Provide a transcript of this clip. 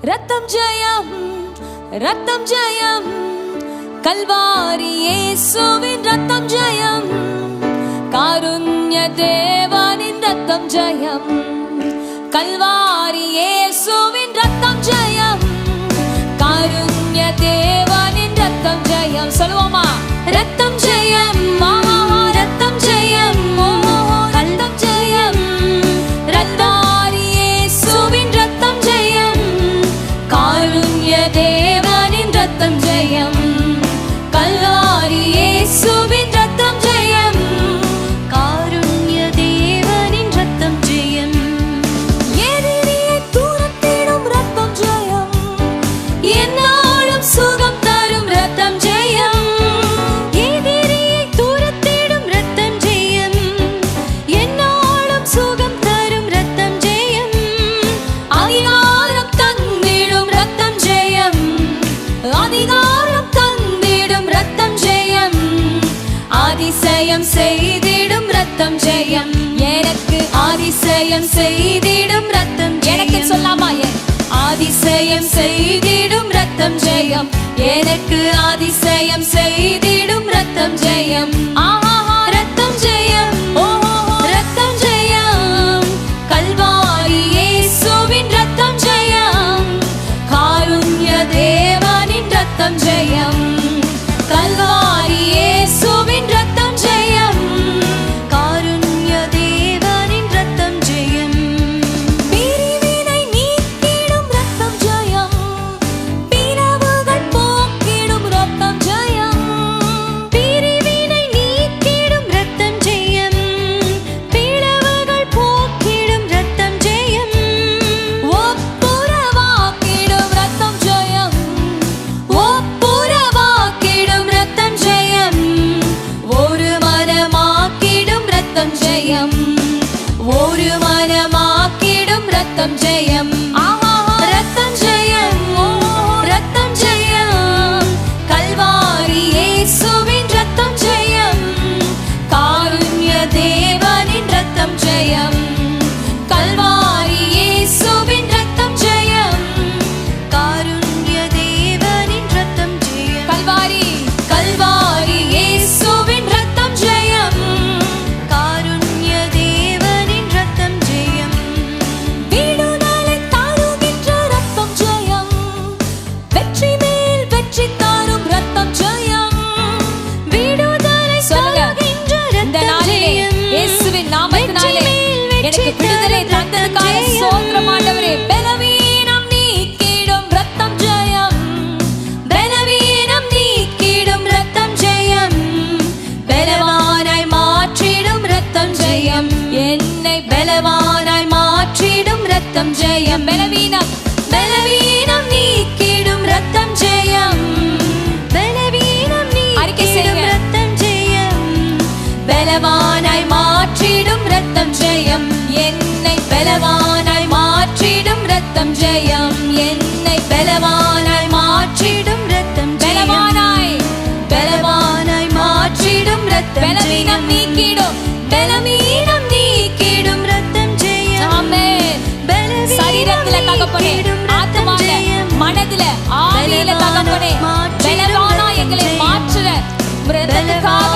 ரத்தம் ஜெயம் ரத்தம் ஜெயம். கல்வாரி இயேசுவின் ரத்தம் ஜெயம். காருண்ய தேவனின் ரத்தம் ஜெயம். கல்வாரி இயேசுவின் ரத்தம் ஜெயம். யுத்தம் ஜெயம். அதிசயம் செய்திடும் ரத்தம் ஜெயம். எனக்கு அதிசயம் செய்திடும் ரத்தம் எனக்கு சொல்லாமா அதிசயம் செய்திடும் ரத்தம் ஜெயம். எனக்கு அதிசயம் செய்தி எங்களுக்கு விடுதலை தந்ததுக்காக சோத்திரம் ஆண்டவரே பலவீனம் நீக்கிடும் ரத்தம் ஜெயம். பலவீனம் நீக்கிடும் ரத்தம் ஜெயம். பலவானாய் மாற்றிடும் ரத்தம் ஜெயம். என்னை பலவானாய் மாற்றிடும் ரத்தம் ஜெயம். பலவீனம் பலவீனம் நீக்கிடும் ரத்தம் ஜெயம். பலவீனம் நீக்கிடும் ரத்தம் ஜெயம். பலவான நீக்கிடும். பலவீனம் நீக்கிடும். ரத்தம் ஜெயம். சரீரத்துல தகப்பனே ஆத்மால மனதுல ஆவியில தகப்பனே பலவானா எங்களை மாற்றுற ரத்தத்துக்காக